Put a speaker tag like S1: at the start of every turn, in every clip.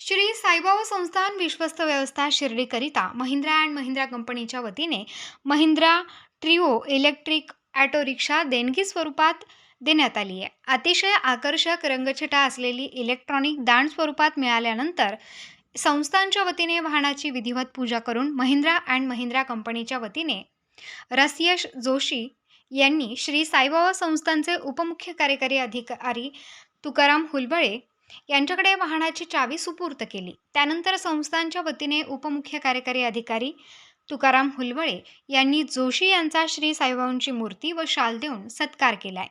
S1: श्री साईबाबा संस्थान विश्वस्त व्यवस्था शिर्डीकरिता महिंद्रा अँड महिंद्रा कंपनीच्या वतीने Mahindra Treo electric auto rickshaw देणगी स्वरूपात देण्यात आली आहे. अतिशय आकर्षक रंगछटा असलेली इलेक्ट्रॉनिक दान स्वरूपात मिळाल्यानंतर संस्थांच्या वतीने वाहनाची विधिवत पूजा करून महिंद्रा अँड महिंद्रा कंपनीच्या वतीने रसियश जोशी यांनी श्री साईबाबा संस्थांचे उपमुख्य कार्यकारी अधिकारी तुकाराम हुलबळे यांच्याकडे वाहनाची चावी सुपूर्त केली. त्यानंतर संस्थांच्या वतीने उपमुख्य कार्यकारी अधिकारी तुकाराम हुलबळे यांनी जोशी यांचा श्री साईबाबांची मूर्ती व शाल देऊन सत्कार केलाय.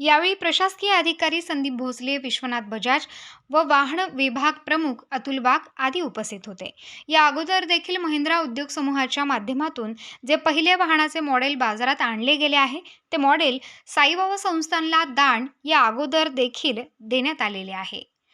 S1: यावेळी प्रशासकीय अधिकारी संदीप भोसले विश्वनाथ बजाज व वाहन विभाग प्रमुख अतुल वाघ आदी उपस्थित होते. या अगोदर देखील महिंद्रा उद्योग समूहाच्या माध्यमातून जे पहिले वाहनाचे मॉडेल बाजारात आणले गेले आहे ते मॉडेल साईबाबा संस्थानला दान या अगोदर देखील देण्यात आलेले आहे.